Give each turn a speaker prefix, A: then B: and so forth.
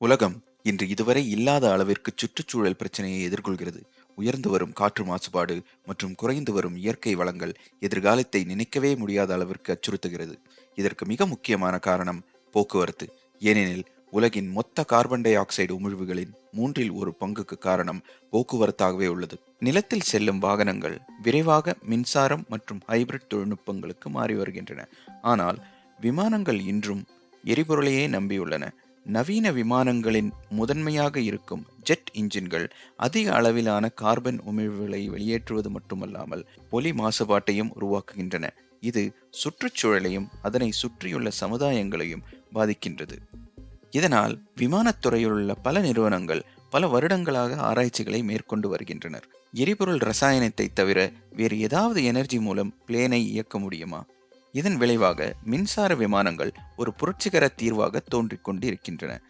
A: உலகம் இன்று இதுவரை இல்லாத அளவிற்கு சுற்றுச்சூழல் பிரச்சனையை எதிர்கொள்கிறது. உயர்ந்து வரும் காற்று மாசுபாடு மற்றும் குறைந்து வரும் இயற்கை வளங்கள் எதிர்காலத்தை நினைக்கவே முடியாத அளவிற்கு அச்சுறுத்துகிறது. இதற்கு மிக முக்கியமான காரணம் போக்குவரத்து. ஏனெனில் உலகின் மொத்த கார்பன் டை ஆக்சைடு உமிழ்வுகளின் மூன்றில் ஒரு பங்குக்கு காரணம் போக்குவரத்தாகவே உள்ளது. நிலத்தில் செல்லும் வாகனங்கள் விரைவாக மின்சாரம் மற்றும் ஹைபிரிட் தொழில்நுட்பங்களுக்கு மாறி வருகின்றன. ஆனால் விமானங்கள் இன்றும் எரிபொருளையே நம்பியுள்ளன. நவீன விமானங்களின் முதன்மையாக இருக்கும் ஜெட் இன்ஜின்கள் அதிக அளவிலான கார்பன் உமிழ்வுகளை வெளியேற்றுவது மட்டுமல்லாமல் ஒலி மாசுபாட்டையும் உருவாக்குகின்றன. இது சுற்றுச்சூழலையும் அதனை சுற்றியுள்ள சமுதாயங்களையும் பாதிக்கின்றது. இதனால் விமானத்துறையிலுள்ள பல நிறுவனங்கள் பல வருடங்களாக ஆராய்ச்சிகளை மேற்கொண்டு வருகின்றனர். எரிபொருள் ரசாயனத்தை தவிர வேறு ஏதாவது எனர்ஜி மூலம் பிளேனை இயக்க முடியுமா? இதன் விளைவாக மின்சார விமானங்கள் ஒரு புரட்சிகர தீர்வாக தோன்றிக் கொண்டிருக்கின்றன.